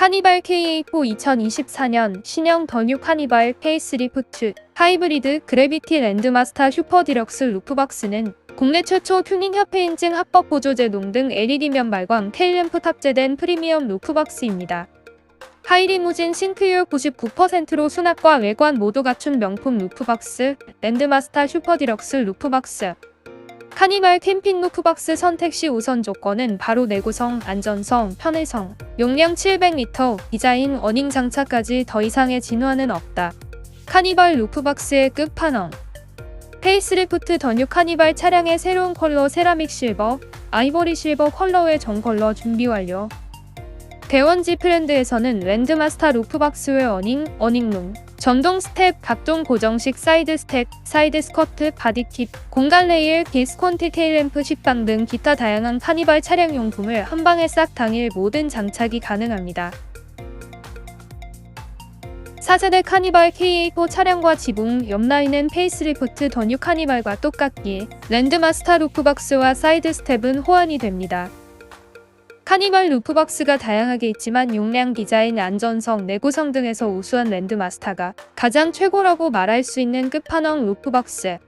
카니발 KA4 2024년 신형 더뉴 카니발 페이스리프트 하이브리드 그래비티 랜드마스터 슈퍼 디럭스 루프박스는 국내 최초 튜닝협회 인증 합법 보조 제동 등 LED면 발광 테일램프 탑재된 프리미엄 루프박스입니다. 하이리무진 싱크율 99%로 수납과 외관 모두 갖춘 명품 루프박스 랜드마스터 슈퍼 디럭스 루프박스 카니발 캠핑 루프박스 선택 시 우선 조건은 바로 내구성, 안전성, 편의성, 용량 700리터, 디자인, 어닝 장착까지 더 이상의 진화는 없다. 카니발 루프박스의 끝판왕 페이스리프트 더뉴 카니발 차량의 새로운 컬러 세라믹 실버, 아이보리 실버 컬러의 정컬러 준비 완료. 대원지 브랜드에서는 랜드마스터 루프박스웨어 어닝, 어닝룸, 전동 스텝, 각종 고정식 사이드 스텝, 사이드 스커트, 바디팁, 공간 레일, 디스콘티 테일램프 식빵 등 기타 다양한 카니발 차량 용품을 한 방에 싹 당일 모든 장착이 가능합니다. 4세대 카니발 KA4 차량과 지붕, 옆라인은 페이스리프트 더뉴 카니발과 똑같기에 랜드마스터 루프박스와 사이드 스텝은 호환이 됩니다. 카니발 루프박스가 다양하게 있지만 용량, 디자인, 안전성, 내구성 등에서 우수한 랜드마스터가 가장 최고라고 말할 수 있는 끝판왕 루프박스.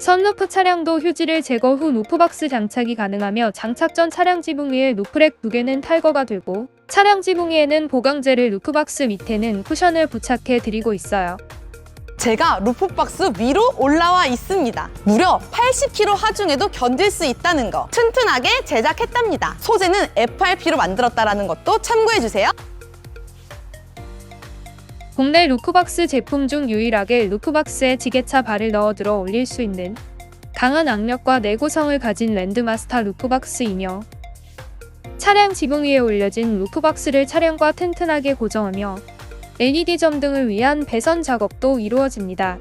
선루프 차량도 휴지를 제거 후 루프박스 장착이 가능하며 장착 전 차량 지붕 위에 루프렉 두 개는 탈거가 되고 차량 지붕 위에는 보강제를 루프박스 밑에는 쿠션을 부착해 드리고 있어요. 제가 루프박스 위로 올라와 있습니다. 무려 80kg 하중에도 견딜 수 있다는 거 튼튼하게 제작했답니다. 소재는 FRP로 만들었다는 것도 참고해주세요. 국내 루프박스 제품 중 유일하게 루프박스에 지게차 발을 넣어 들어 올릴 수 있는 강한 악력과 내구성을 가진 랜드마스터 루프박스이며 차량 지붕 위에 올려진 루프박스를 차량과 튼튼하게 고정하며 LED 점 등을 위한 배선 작업도 이루어집니다.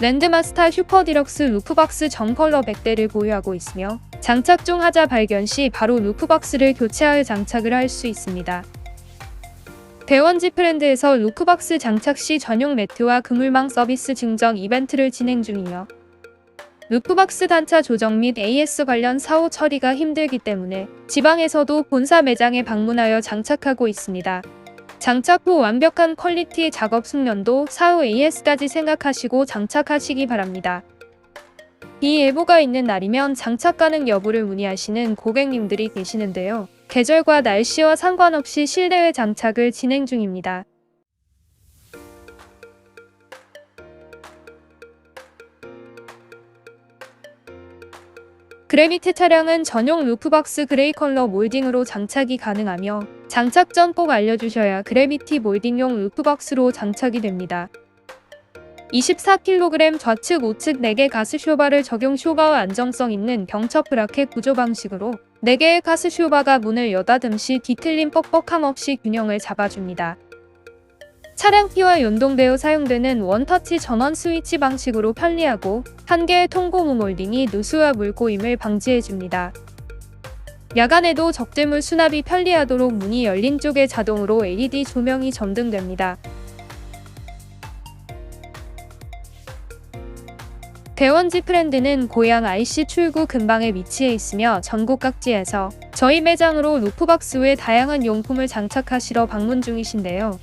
랜드마스터 슈퍼 디럭스 루프박스 정컬러 100대를 보유하고 있으며 장착 중 하자 발견 시 바로 루프박스를 교체하여 장착을 할 수 있습니다. 대원지 프렌드에서 루크박스 장착 시 전용 매트와 그물망 서비스 증정 이벤트를 진행 중이며 루프박스 단차 조정 및 AS 관련 사후 처리가 힘들기 때문에 지방에서도 본사 매장에 방문하여 장착하고 있습니다. 장착 후 완벽한 퀄리티 작업 숙련도 사후 AS까지 생각하시고 장착하시기 바랍니다. 이 예보가 있는 날이면 장착 가능 여부를 문의하시는 고객님들이 계시는데요. 계절과 날씨와 상관없이 실내외 장착을 진행 중입니다. 그래비티 차량은 전용 루프박스 그레이 컬러 몰딩으로 장착이 가능하며 장착 전 꼭 알려주셔야 그래비티 몰딩용 루프박스로 장착이 됩니다. 24kg 좌측 우측 4개 가스 쇼바를 적용 쇼바와 안정성 있는 경첩 브라켓 구조 방식으로 4개의 가스 쇼바가 문을 여닫음 시 뒤틀림 뻑뻑함 없이 균형을 잡아줍니다. 차량 키와 연동되어 사용되는 원터치 전원 스위치 방식으로 편리하고 한 개의 통고무 몰딩이 누수와 물고임을 방지해줍니다. 야간에도 적재물 수납이 편리하도록 문이 열린 쪽에 자동으로 LED 조명이 점등됩니다. 대원지 프렌드는 고양 IC 출구 근방에 위치해 있으며 전국 각지에서 저희 매장으로 루프박스 외 다양한 용품을 장착하시러 방문 중이신데요.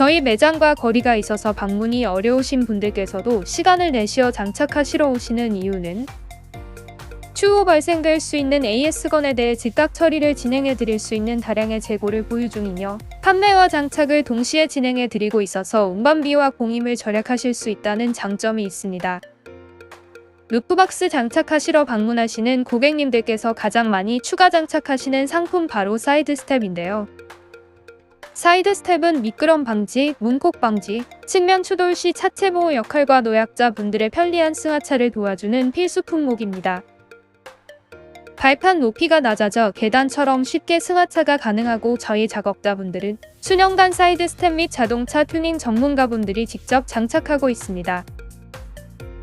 저희 매장과 거리가 있어서 방문이 어려우신 분들께서도 시간을 내시어 장착하시러 오시는 이유는 추후 발생될 수 있는 AS건에 대해 즉각 처리를 진행해 드릴 수 있는 다량의 재고를 보유 중이며 판매와 장착을 동시에 진행해 드리고 있어서 운반비와 공임을 절약하실 수 있다는 장점이 있습니다. 루프박스 장착하시러 방문하시는 고객님들께서 가장 많이 추가 장착하시는 상품 바로 사이드 스텝인데요. 사이드 스텝은 미끄럼 방지, 문콕 방지, 측면 추돌 시 차체 보호 역할과 노약자 분들의 편리한 승하차를 도와주는 필수 품목입니다. 발판 높이가 낮아져 계단처럼 쉽게 승하차가 가능하고 저희 작업자분들은 수년간 사이드 스텝 및 자동차 튜닝 전문가분들이 직접 장착하고 있습니다.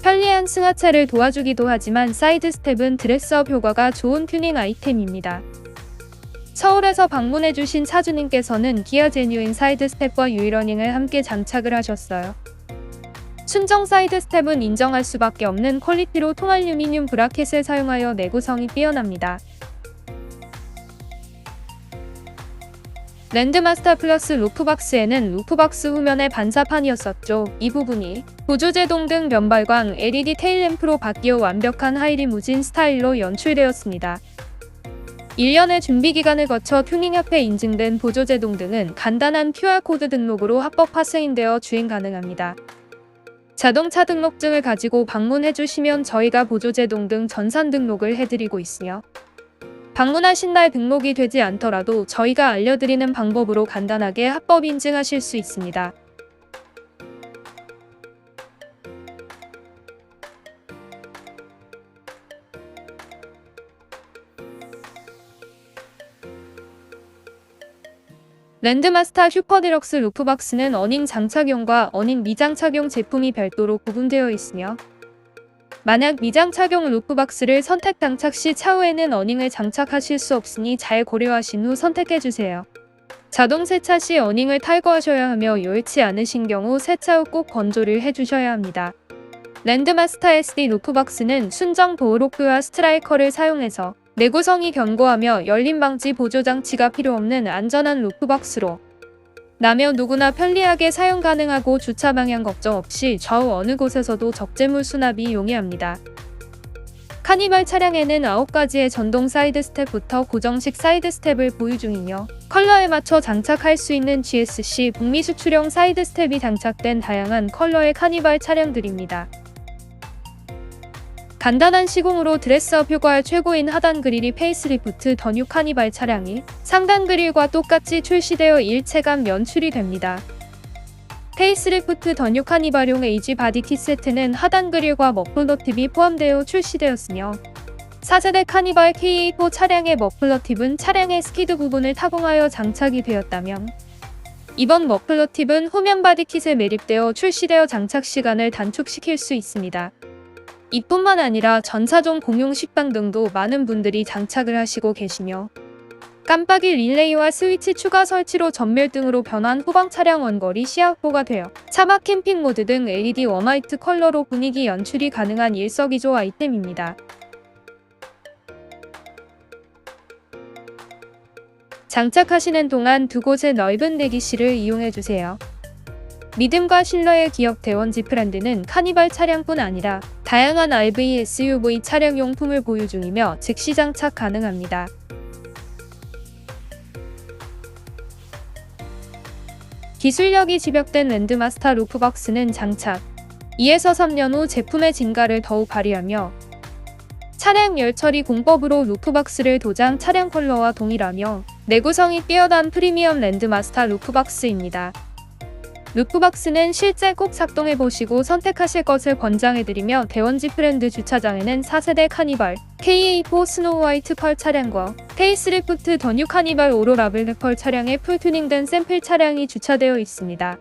편리한 승하차를 도와주기도 하지만 사이드 스텝은 드레스업 효과가 좋은 튜닝 아이템입니다. 서울에서 방문해주신 차주님께서는 기아 제뉴인 사이드 스텝과 유이러닝을 함께 장착을 하셨어요. 순정 사이드 스텝은 인정할 수밖에 없는 퀄리티로 통알루미늄 브라켓을 사용하여 내구성이 뛰어납니다. 랜드마스터 플러스 루프박스에는 루프박스 후면에 반사판이었었죠. 이 부분이 보조제동 등 면발광 LED 테일램프로 바뀌어 완벽한 하이리무진 스타일로 연출되었습니다. 1년의 준비 기간을 거쳐 튜닝협회 인증된 보조제동 등은 간단한 QR코드 등록으로 합법 파생되어 주행 가능합니다. 자동차 등록증을 가지고 방문해 주시면 저희가 보조제동 등 전산 등록을 해드리고 있으며 방문하신 날 등록이 되지 않더라도 저희가 알려드리는 방법으로 간단하게 합법 인증하실 수 있습니다. 랜드마스터 슈퍼디럭스 루프박스는 어닝 장착용과 어닝 미장착용 제품이 별도로 구분되어 있으며 만약 미장착용 루프박스를 선택 장착 시 차후에는 어닝을 장착하실 수 없으니 잘 고려하신 후 선택해주세요. 자동 세차 시 어닝을 탈거하셔야 하며 여의치 않으신 경우 세차 후 꼭 건조를 해주셔야 합니다. 랜드마스터 SD 루프박스는 순정 보호로프와 스트라이커를 사용해서 내구성이 견고하며 열림 방지 보조 장치가 필요 없는 안전한 루프박스로 나며 누구나 편리하게 사용 가능하고 주차 방향 걱정 없이 좌우 어느 곳에서도 적재물 수납이 용이합니다. 카니발 차량에는 9가지의 전동 사이드 스텝부터 고정식 사이드 스텝을 보유 중이며 컬러에 맞춰 장착할 수 있는 GSC 북미 수출형 사이드 스텝이 장착된 다양한 컬러의 카니발 차량들입니다. 간단한 시공으로 드레스업 효과의 최고인 하단 그릴이 페이스리프트 더뉴 카니발 차량이 상단 그릴과 똑같이 출시되어 일체감 연출이 됩니다. 페이스리프트 더뉴 카니발용 에이지 바디 킷 세트는 하단 그릴과 머플러 팁이 포함되어 출시되었으며 4세대 카니발 KA4 차량의 머플러 팁은 차량의 스키드 부분을 타공하여 장착이 되었다면 이번 머플러 팁은 후면 바디 킷에 매립되어 출시되어 장착 시간을 단축시킬 수 있습니다. 이뿐만 아니라 전사종 공용 식빵 등도 많은 분들이 장착을 하시고 계시며 깜빡이 릴레이와 스위치 추가 설치로 전멸 등으로 변한 후방 차량 원거리 시야 확보가 되어 차박 캠핑 모드 등 LED 웜화이트 컬러로 분위기 연출이 가능한 일석이조 아이템입니다. 장착하시는 동안 두 곳의 넓은 대기실을 이용해 주세요. 믿음과 신뢰의 기업 대원지 브랜드는 카니발 차량뿐 아니라 다양한 RV, SUV 차량 용품을 보유 중이며 즉시 장착 가능합니다. 기술력이 집약된 랜드마스터 루프박스는 장착 2에서 3년 후 제품의 진가를 더욱 발휘하며 차량 열처리 공법으로 루프박스를 도장 차량 컬러와 동일하며 내구성이 뛰어난 프리미엄 랜드마스터 루프박스입니다. 루프박스는 실제 꼭 작동해보시고 선택하실 것을 권장해드리며 대원지 프렌드 주차장에는 4세대 카니발, KA4 스노우 화이트 펄 차량과 페이스리프트 더뉴 카니발 오로라 블랙 펄 차량의 풀튜닝된 샘플 차량이 주차되어 있습니다.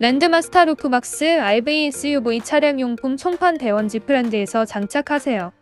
랜드마스터 루프박스 RV SUV 차량 용품 총판 대원지 프렌드에서 장착하세요.